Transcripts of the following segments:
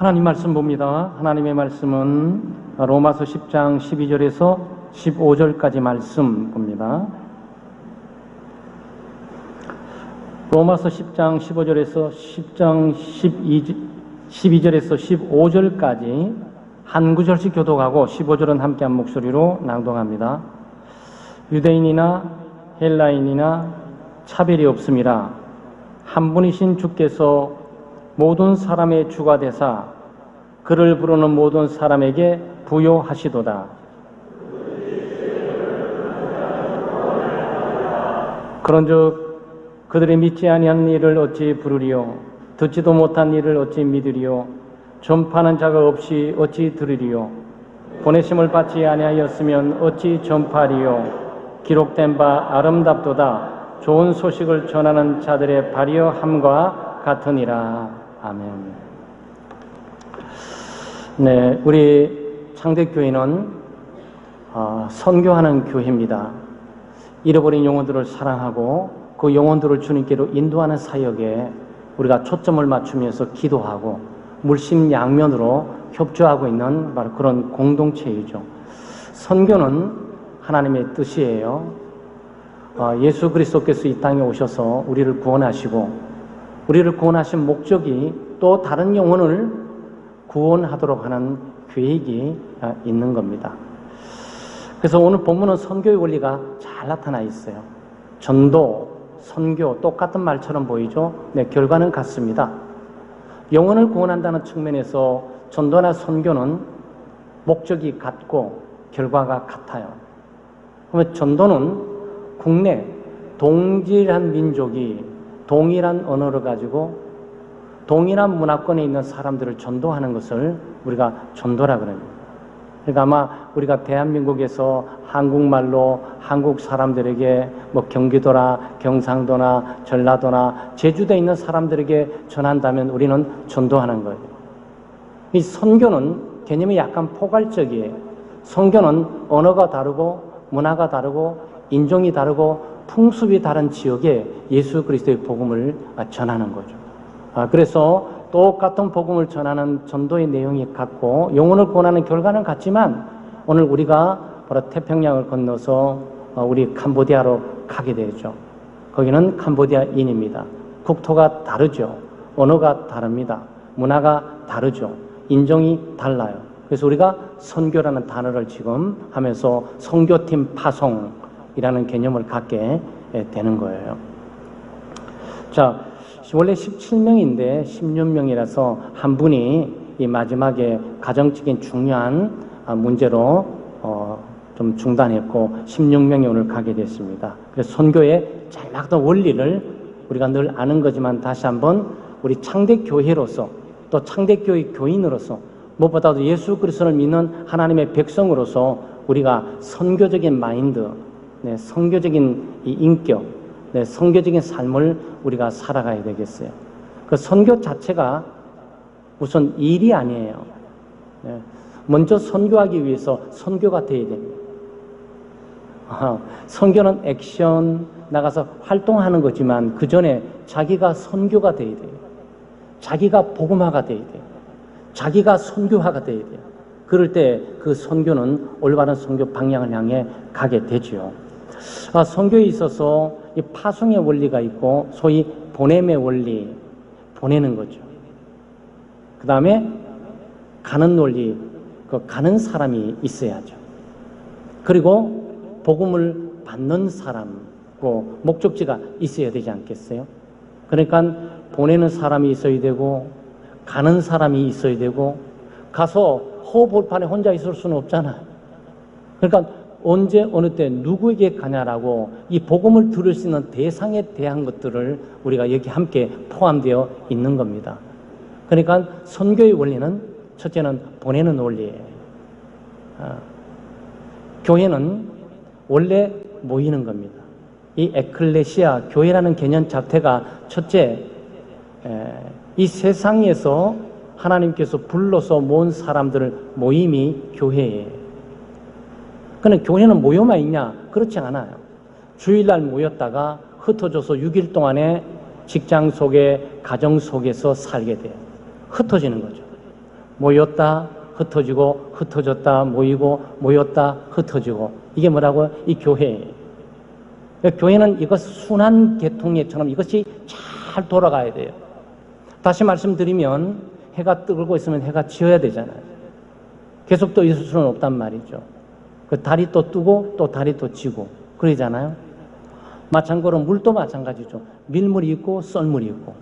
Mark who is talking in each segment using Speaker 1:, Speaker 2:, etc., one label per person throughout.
Speaker 1: 하나님 말씀 봅니다. 하나님의 말씀은 로마서 10장 12절에서 15절까지 말씀 봅니다. 로마서 10장 15절에서 10장 12, 절에서 15절까지 한 구절씩 교독하고 15절은 함께 한 목소리로 낭독합니다. 유대인이나 헬라인이나 차별이 없음이라 한 분이신 주께서 모든 사람의 주가 되사 그를 부르는 모든 사람에게 부여하시도다. 그런즉 그들이 믿지 아니한 일을 어찌 부르리요? 듣지도 못한 일을 어찌 믿으리요? 전파하는 자가 없이 어찌 들으리요? 보내심을 받지 아니하였으면 어찌 전파하리요? 기록된 바 아름답도다. 좋은 소식을 전하는 자들의 발이함과 같으니라 아멘. 네, 우리 창대교회는 어, 선교하는 교회입니다. 잃어버린 영혼들을 사랑하고 그 영혼들을 주님께로 인도하는 사역에 우리가 초점을 맞추면서 기도하고 물심양면으로 협조하고 있는 바로 그런 공동체이죠. 선교는 하나님의 뜻이에요. 어, 예수 그리스도께서 이 땅에 오셔서 우리를 구원하시고 우리를 구원하신 목적이 또 다른 영혼을 구원하도록 하는 계획이 어, 있는 겁니다. 그래서 오늘 본문은 선교의 원리가 잘 나타나 있어요. 전도, 선교 똑같은 말처럼 보이죠? 네, 결과는 같습니다. 영혼을 구원한다는 측면에서 전도나 선교는 목적이 같고 결과가 같아요. 그러면 전도는 국내 동질한 민족이 동일한 언어를 가지고 동일한 문화권에 있는 사람들을 전도하는 것을 우리가 전도라 그럽니다. 그러니까 아마 우리가 대한민국에서 한국말로 한국 사람들에게 뭐 경기도나 경상도나 전라도나 제주도에 있는 사람들에게 전한다면 우리는 전도하는 거예요. 이 선교는 개념이 약간 포괄적이에요. 선교는 언어가 다르고 문화가 다르고 인종이 다르고 풍습이 다른 지역에 예수 그리스도의 복음을 전하는 거죠. 아, 그래서 똑같은 복음을 전하는 전도의 내용이 같고 영혼을 구원하는 결과는 같지만 오늘 우리가 바로 태평양을 건너서 어, 우리 캄보디아로 가게 되죠. 거기는 캄보디아인입니다. 국토가 다르죠. 언어가 다릅니다. 문화가 다르죠. 인종이 달라요. 그래서 우리가 선교라는 단어를 지금 하면서 선교팀 파송 이라는 개념을 갖게 되는 거예요. 자, 원래 17명인데 16명이라서 한 분이 이 마지막에 가정적인 중요한 아, 문제로 어, 좀 중단했고 16명이 오늘 가게 됐습니다. 그래서 선교의 잘나던 원리를 우리가 늘 아는 거지만 다시 한번 우리 창대교회로서 또 창대교회 교인으로서 무엇보다도 예수 그리스도를 믿는 하나님의 백성으로서 우리가 선교적인 마인드, 네, 선교적인 이 인격, 네, 선교적인 삶을 우리가 살아가야 되겠어요. 그 선교 자체가 우선 일이 아니에요. 네, 먼저 선교하기 위해서 선교가 돼야 됩니다. 아, 선교는 액션 나가서 활동하는 거지만 그 전에 자기가 선교가 돼야 돼요. 자기가 복음화가 돼야 돼요. 자기가 선교화가 돼야 돼요. 그럴 때 그 선교는 올바른 선교 방향을 향해 가게 되죠. 아, 선교에 있어서 이 파송의 원리가 있고 소위 보냄의 원리, 보내는 거죠. 그 다음에 가는 논리, 그 가는 사람이 있어야죠. 그리고 복음을 받는 사람, 그 목적지가 있어야 되지 않겠어요? 그러니까 보내는 사람이 있어야 되고 가는 사람이 있어야 되고 가서 허볼판에 혼자 있을 수는 없잖아요. 그러니까 언제 어느 때 누구에게 가냐라고 이 복음을 들을 수 있는 대상에 대한 것들을 우리가 여기 함께 포함되어 있는 겁니다. 그러니까 선교의 원리는 첫째는 보내는 원리예요. 아, 교회는 원래 모이는 겁니다. 이 에클레시아 교회라는 개념 자체가 첫째 에, 이 세상에서 하나님께서 불러서 모은 사람들 모임이 교회예요. 그는 교회는 모여만 있냐? 그렇지 않아요. 주일날 모였다가 흩어져서 6일 동안에 직장 속에, 가정 속에서 살게 돼요. 흩어지는 거죠. 모였다 흩어지고 흩어졌다 모이고 모였다 흩어지고 이게 뭐라고 이 교회예요. 교회는 이것 순환 계통예처럼 이것이 잘 돌아가야 돼요. 다시 말씀드리면 해가 뜨고 있으면 해가 지어야 되잖아요. 계속 또 있을 수는 없단 말이죠. 그 달이 또 뜨고 또 달이 또 지고 그러잖아요. 마찬가지로 물도 마찬가지죠. 밀물이 있고 썰물이 있고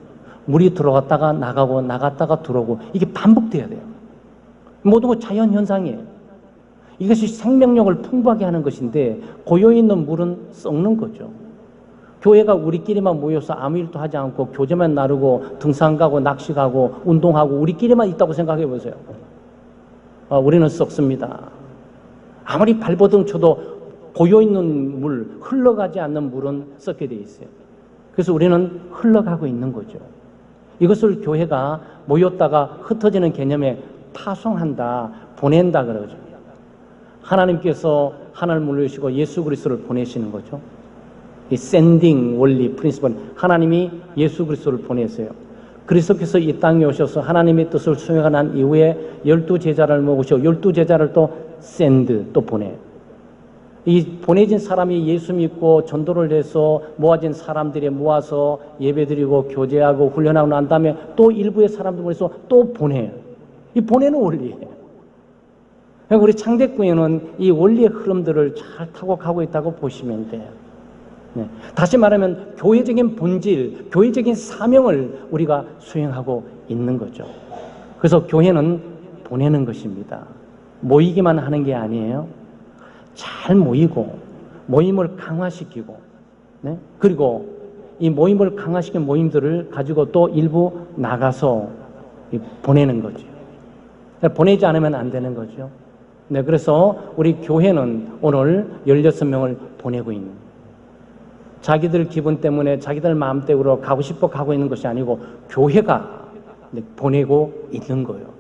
Speaker 1: 물이 들어갔다가 나가고 나갔다가 들어오고 이게 반복돼야 돼요. 모든 건 자연 현상이에요. 이것이 생명력을 풍부하게 하는 것인데 고여 있는 물은 썩는 거죠. 교회가 우리끼리만 모여서 아무 일도 하지 않고 교제만 나르고 등산 가고 낚시 가고 운동하고 우리끼리만 있다고 생각해 보세요. 어, 우리는 썩습니다. 아무리 발버둥 쳐도 고여 있는 물, 흘러가지 않는 물은 썩게 돼 있어요. 그래서 우리는 흘러가고 있는 거죠. 이것을 교회가 모였다가 흩어지는 개념에 파송한다, 보낸다 그러죠. 하나님께서 하나님을 물리시고 예수 그리스도를 보내시는 거죠. 이 샌딩 원리 프린시플 하나님이 예수 그리스도를 보내세요. 그리스도께서 이 땅에 오셔서 하나님의 뜻을 난 이후에 열두 제자를 모으시고 열두 제자를 또 샌드 또 보내. 이 보내진 사람이 예수 믿고 전도를 해서 모아진 사람들이 모아서 예배드리고 교제하고 훈련하고 난 다음에 또 일부의 사람들 모여서 또 보내요. 이 보내는 원리예요. 그러니까 우리 창대교회는 이 원리의 흐름들을 잘 타고 가고 있다고 보시면 돼요. 네. 다시 말하면 교회적인 본질, 교회적인 사명을 우리가 수행하고 있는 거죠. 그래서 교회는 보내는 것입니다. 모이기만 하는 게 아니에요. 잘 모이고 모임을 강화시키고 네? 그리고 이 모임을 강화시킨 모임들을 가지고 또 일부 나가서 보내는 거죠. 보내지 않으면 안 되는 거죠. 네, 그래서 우리 교회는 오늘 16명을 보내고 있는 자기들 기분 때문에 자기들 마음대로 가고 싶어 가고 있는 것이 아니고 교회가 보내고 있는 거예요.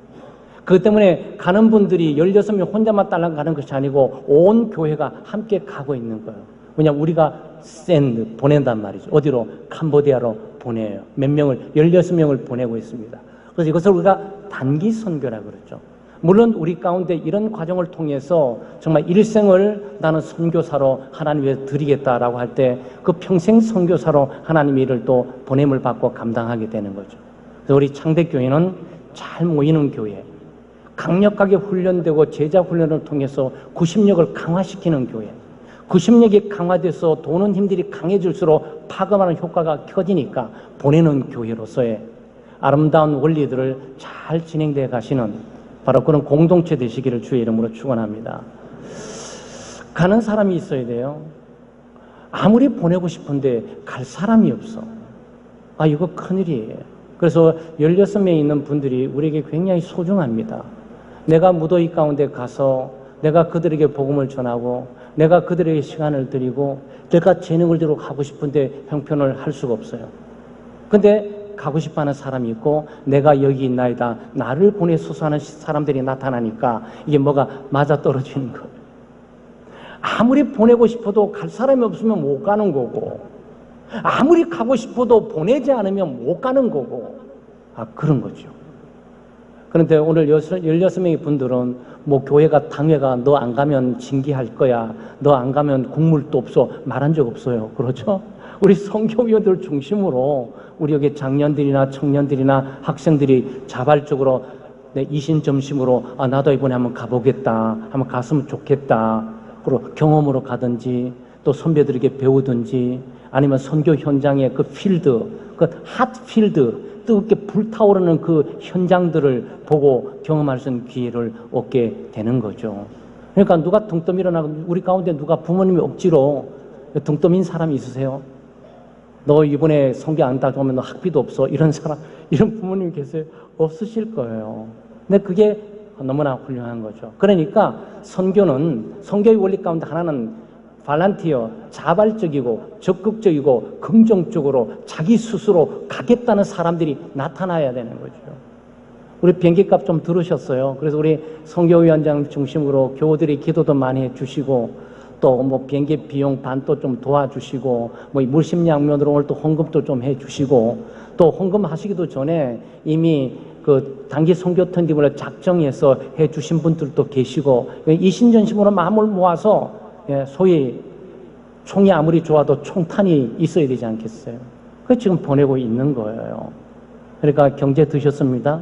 Speaker 1: 그것 때문에 가는 분들이 16명 혼자만 딸랑 가는 것이 아니고 온 교회가 함께 가고 있는 거예요. 왜냐하면 우리가 샌드 보낸단 말이죠. 어디로? 캄보디아로 보내요. 몇 명을, 16명을 보내고 있습니다. 그래서 이것을 우리가 단기 선교라 그러죠. 물론 우리 가운데 이런 과정을 통해서 정말 일생을 나는 선교사로 하나님 위해 드리겠다라고 할 때 그 평생 선교사로 하나님의 일을 또 보냄을 받고 감당하게 되는 거죠. 그래서 우리 창대교회는 잘 모이는 교회, 강력하게 훈련되고 제자 훈련을 통해서 구심력을 강화시키는 교회. 구심력이 강화돼서 도는 힘들이 강해질수록 파급하는 효과가 켜지니까 보내는 교회로서의 아름다운 원리들을 잘 진행되어 가시는 바로 그런 공동체 되시기를 주의 이름으로 축원합니다. 가는 사람이 있어야 돼요. 아무리 보내고 싶은데 갈 사람이 없어. 아, 이거 큰일이에요. 그래서 16명에 있는 분들이 우리에게 굉장히 소중합니다. 내가 무더위 가운데 가서 내가 그들에게 복음을 전하고 내가 그들에게 시간을 드리고 내가 재능을 들고 가고 싶은데 형편을 할 수가 없어요. 근데 가고 싶어 하는 사람이 있고 내가 여기 있나이다. 나를 보내소서 하는 사람들이 나타나니까 이게 뭐가 맞아 떨어지는 거예요. 아무리 보내고 싶어도 갈 사람이 없으면 못 가는 거고 아무리 가고 싶어도 보내지 않으면 못 가는 거고 아 그런 거죠. 그런데 오늘 16명의 분들은 뭐 교회가 당회가 너 안 가면 징계할 거야. 너 안 가면 국물도 없어. 말한 적 없어요. 그렇죠? 우리 성교위원들 중심으로 우리 여기 장년들이나 청년들이나 학생들이 자발적으로 내 이신점심으로 아 나도 이번에 한번 가보겠다. 한번 갔으면 좋겠다. 그리고 경험으로 가든지 또 선배들에게 배우든지 아니면 선교 현장의 그 필드, 그 핫 필드, 뜨겁게 불타오르는 그 현장들을 보고 경험할 수 있는 기회를 얻게 되는 거죠. 그러니까 누가 등떠 일어나고 우리 가운데 누가 부모님이 억지로 등떠민 사람이 있으세요? 너 이번에 성교 안 따져오면 너 학비도 없어. 이런 사람, 이런 부모님 계세요? 없으실 거예요. 근데 그게 너무나 훌륭한 거죠. 그러니까 선교는, 선교의 원리 가운데 하나는 발란티어, 자발적이고 적극적이고 긍정적으로 자기 스스로 가겠다는 사람들이 나타나야 되는 거죠. 우리 비행기값 좀 들으셨어요. 그래서 우리 성교위원장 중심으로 교우들이 기도도 많이 해주시고 또 뭐 비행기 비용 반도 좀 도와주시고 뭐 물심양면으로 오늘 또 헌금도 좀 해주시고 또 헌금 하시기도 전에 이미 그그 단기 선교팀을 작정해서 해 주신 분들도 계시고 이신전심으로 마음을 모아서 예, 소위 총이 아무리 좋아도 총탄이 있어야 되지 않겠어요? 그 지금 보내고 있는 거예요. 그러니까 경제 드셨습니다.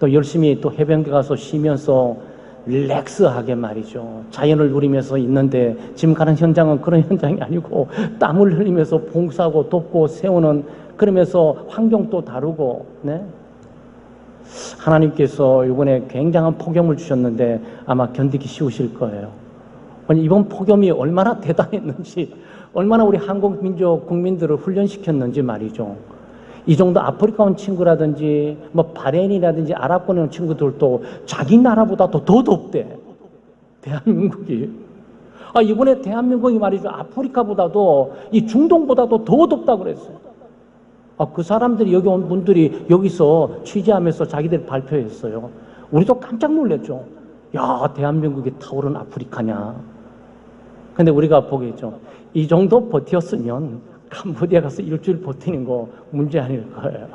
Speaker 1: 또 열심히 또 해변가 가서 쉬면서 릴렉스하게 말이죠. 자연을 누리면서 있는데 지금 가는 현장은 그런 현장이 아니고 땀을 흘리면서 봉사하고 돕고 세우는 그러면서 환경도 다르고 네? 하나님께서 이번에 굉장한 폭염을 주셨는데 아마 견디기 쉬우실 거예요. 이번 폭염이 얼마나 대단했는지 얼마나 우리 한국 민족 국민들을 훈련시켰는지 말이죠. 이 정도 아프리카 온 친구라든지 뭐 바레인이라든지 아랍권에 온 친구들도 자기 나라보다도 더 덥대. 대한민국이. 아, 이번에 대한민국이 말이죠. 아프리카보다도 이 중동보다도 더 덥다 그랬어요. 아, 그 사람들이 여기 온 분들이 여기서 취재하면서 자기들 발표했어요. 우리도 깜짝 놀랐죠. 야, 대한민국이 타오른 아프리카냐. 근데 우리가 보겠죠. 이 정도 버텼으면 캄보디아 가서 일주일 버티는 거 문제 아닐 거예요.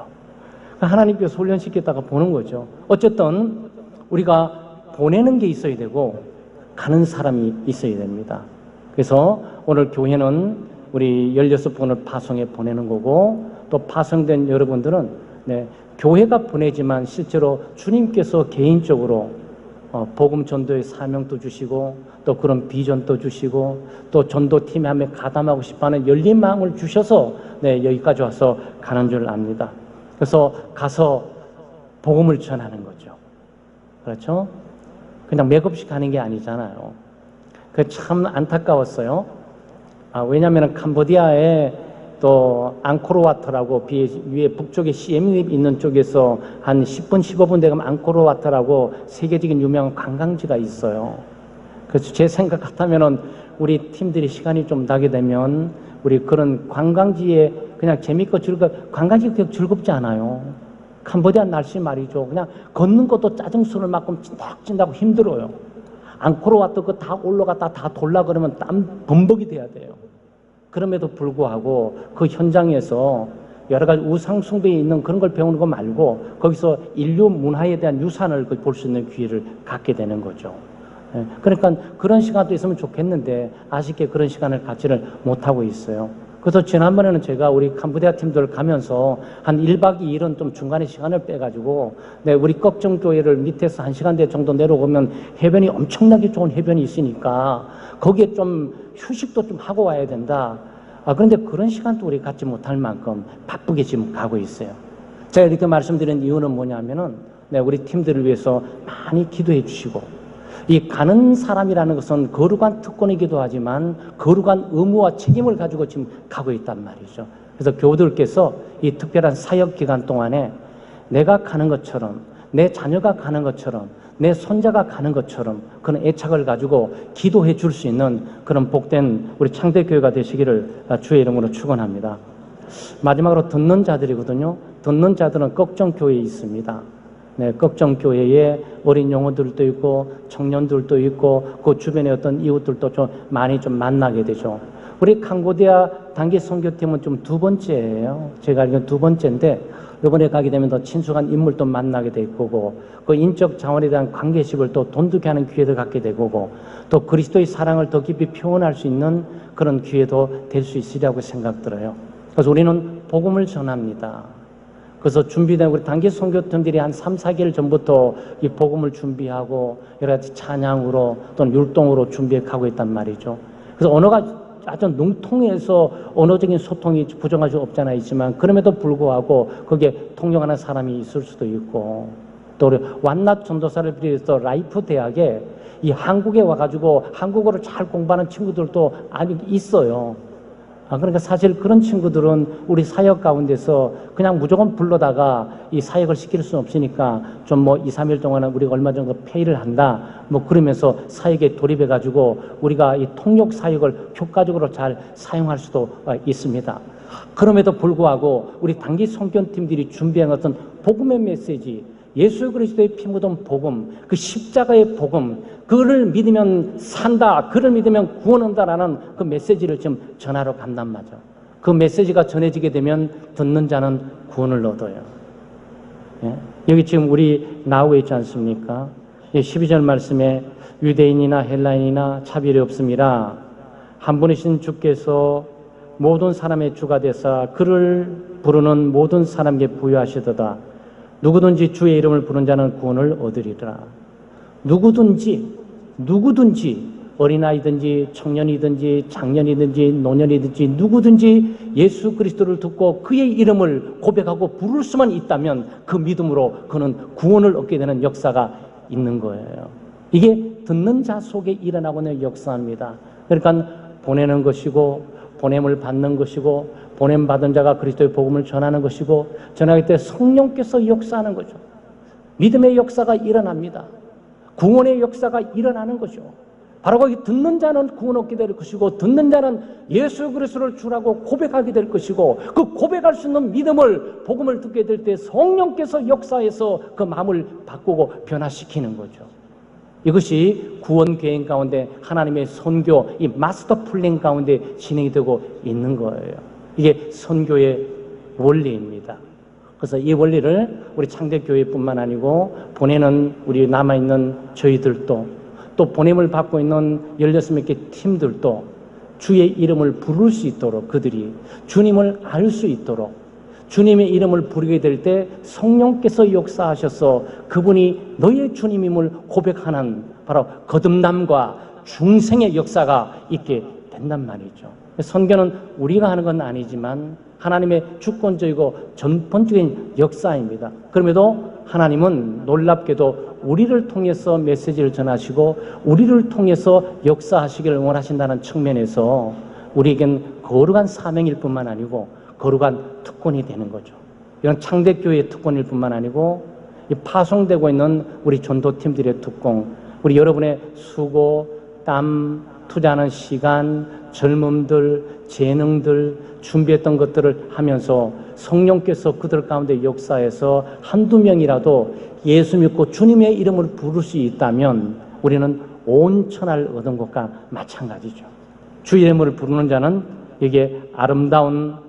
Speaker 1: 그러니까 하나님께서 훈련시켰다가 보는 거죠. 어쨌든 우리가 보내는 게 있어야 되고 가는 사람이 있어야 됩니다. 그래서 오늘 교회는 우리 16분을 파송해 보내는 거고 또 파송된 여러분들은 네, 교회가 보내지만 실제로 주님께서 개인적으로 어, 복음 전도의 사명도 주시고 또 그런 비전도 주시고 또 전도팀에 하면 가담하고 싶어하는 열린 마음을 주셔서 네, 여기까지 와서 가는 줄 압니다. 그래서 가서 복음을 전하는 거죠. 그렇죠? 그냥 맥없이 가는 게 아니잖아요. 그 참 안타까웠어요. 아, 왜냐하면 캄보디아에 또 앙코르와트라고 위에 북쪽에 시엠립 있는 쪽에서 한 10분 15분 되면 앙코르와트라고 세계적인 유명한 관광지가 있어요. 그래서 제 생각 같으면은 우리 팀들이 시간이 좀 나게 되면 우리 그런 관광지에 그냥 재밌고 즐겁 관광지 그렇게 즐겁지 않아요. 캄보디아 날씨 말이죠. 그냥 걷는 것도 짜증스러울 만큼 찐득찐득하고 힘들어요. 앙코르와트 그다 올라갔다 다 돌라 그러면 땀 범벅이 돼야 돼요. 그럼에도 불구하고 그 현장에서 여러 가지 우상숭배에 있는 그런 걸 배우는 거 말고 거기서 인류 문화에 대한 유산을 볼 수 있는 기회를 갖게 되는 거죠. 예, 그러니까 그런 시간도 있으면 좋겠는데 아쉽게 그런 시간을 갖지를 못하고 있어요. 그래서 지난번에는 제가 우리 캄보디아 팀들 가면서 한 1박 2일은 좀 중간에 시간을 빼가지고 네, 우리 걱정교회를 밑에서 한 시간 대 정도 내려오면 해변이 엄청나게 좋은 해변이 있으니까 거기에 좀 휴식도 좀 하고 와야 된다. 아, 그런데 그런 시간도 우리 갖지 못할 만큼 바쁘게 지금 가고 있어요. 제가 이렇게 말씀드린 이유는 뭐냐면은 네, 우리 팀들을 위해서 많이 기도해 주시고 이 가는 사람이라는 것은 거룩한 특권이기도 하지만 거룩한 의무와 책임을 가지고 지금 가고 있단 말이죠. 그래서 교우들께서 이 특별한 사역 기간 동안에 내가 가는 것처럼 내 자녀가 가는 것처럼 내 손자가 가는 것처럼 그런 애착을 가지고 기도해 줄 수 있는 그런 복된 우리 창대교회가 되시기를 주의 이름으로 축원합니다. 마지막으로 듣는 자들이거든요. 듣는 자들은 걱정교회에 있습니다. 네, 걱정교회에 어린 영혼들도 있고 청년들도 있고 그 주변에 어떤 이웃들도 좀 많이 좀 만나게 되죠. 우리 캄보디아 단기 선교팀은 좀 두 번째예요. 제가 알기로는 두 번째인데 이번에 가게 되면 더 친숙한 인물도 만나게 될 거고 그 인적 자원에 대한 관계식을 또 돈독히 하는 기회도 갖게 될 거고 또 그리스도의 사랑을 더 깊이 표현할 수 있는 그런 기회도 될 수 있으리라고 생각 들어요. 그래서 우리는 복음을 전합니다. 그래서 준비된 우리 단기 선교팀들이 한 3, 4개월 전부터 이 복음을 준비하고 여러 가지 찬양으로 또는 율동으로 준비해 가고 있단 말이죠. 그래서 언어가 아주 능통해서 언어적인 소통이 부정할 수 없잖아 있지만 그럼에도 불구하고 거기에 통역하는 사람이 있을 수도 있고 또 우리 완낫 전도사를 비롯해서 라이프 대학에 이 한국에 와가지고 한국어를 잘 공부하는 친구들도 아직 있어요. 아, 그러니까 사실 그런 친구들은 우리 사역 가운데서 그냥 무조건 불러다가 이 사역을 시킬 수는 없으니까 좀 뭐 2, 3일 동안은 우리가 얼마 정도 페이를 한다. 뭐 그러면서 사역에 돌입해 가지고 우리가 이 통역 사역을 효과적으로 잘 사용할 수도 아, 있습니다. 그럼에도 불구하고 우리 단기 성견팀들이 준비한 어떤 복음의 메시지, 예수 그리스도의 피 묻은 복음, 그 십자가의 복음, 그를 믿으면 산다, 그를 믿으면 구원한다라는 그 메시지를 지금 전하러 간단 말이죠. 그 메시지가 전해지게 되면 듣는 자는 구원을 얻어요. 예? 여기 지금 우리 나오고 있지 않습니까? 12절 말씀에 유대인이나 헬라인이나 차별이 없습니다. 한 분이신 주께서 모든 사람의 주가 되사 그를 부르는 모든 사람에게 부여하시도다. 누구든지 주의 이름을 부른 자는 구원을 얻으리라. 누구든지 누구든지 어린아이든지 청년이든지 장년이든지 노년이든지 누구든지 예수 그리스도를 듣고 그의 이름을 고백하고 부를 수만 있다면 그 믿음으로 그는 구원을 얻게 되는 역사가 있는 거예요. 이게 듣는 자 속에 일어나고 있는 역사입니다. 그러니까 보내는 것이고 보냄을 받는 것이고 보냄 받은 자가 그리스도의 복음을 전하는 것이고 전하기 때 성령께서 역사하는 거죠. 믿음의 역사가 일어납니다. 구원의 역사가 일어나는 거죠. 바로 거기 듣는 자는 구원 얻게 될 것이고 듣는 자는 예수 그리스도를 주라고 고백하게 될 것이고 그 고백할 수 있는 믿음을 복음을 듣게 될 때 성령께서 역사해서 그 마음을 바꾸고 변화시키는 거죠. 이것이 구원 계획 가운데 하나님의 선교 이 마스터 플랜 가운데 진행이 되고 있는 거예요. 이게 선교의 원리입니다. 그래서 이 원리를 우리 창대교회뿐만 아니고 보내는 우리 남아있는 저희들도 또 보냄을 받고 있는 16몇 개 팀들도 주의 이름을 부를 수 있도록 그들이 주님을 알 수 있도록 주님의 이름을 부르게 될 때 성령께서 역사하셔서 그분이 너의 주님임을 고백하는 바로 거듭남과 중생의 역사가 있게 된단 말이죠. 선교는 우리가 하는 건 아니지만 하나님의 주권적이고 전pon적인 역사입니다. 그럼에도 하나님은 놀랍게도 우리를 통해서 메시지를 전하시고 우리를 통해서 역사하시기를 원하신다는 측면에서 우리에겐 거룩한 사명일 뿐만 아니고 거룩한 특권이 되는 거죠. 이건 창대교회의 특권일 뿐만 아니고 파송되고 있는 우리 전도팀들의 특권, 우리 여러분의 수고, 땀, 투자하는 시간, 젊음들, 재능들, 준비했던 것들을 하면서 성령께서 그들 가운데 역사해서 한두 명이라도 예수 믿고 주님의 이름을 부를 수 있다면 우리는 온 천하를 얻은 것과 마찬가지죠. 주 이름을 부르는 자는 이게 아름다운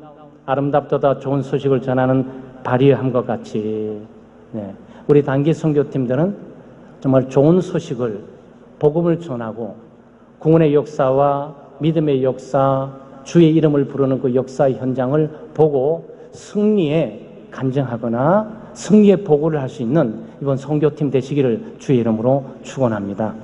Speaker 1: 아름답도다 좋은 소식을 전하는 발휘함과 같이 네. 우리 단기 선교팀들은 정말 좋은 소식을 복음을 전하고 구원의 역사와 믿음의 역사, 주의 이름을 부르는 그 역사의 현장을 보고 승리에 간증하거나 승리의 보고를 할 수 있는 이번 선교팀 되시기를 주의 이름으로 축원합니다.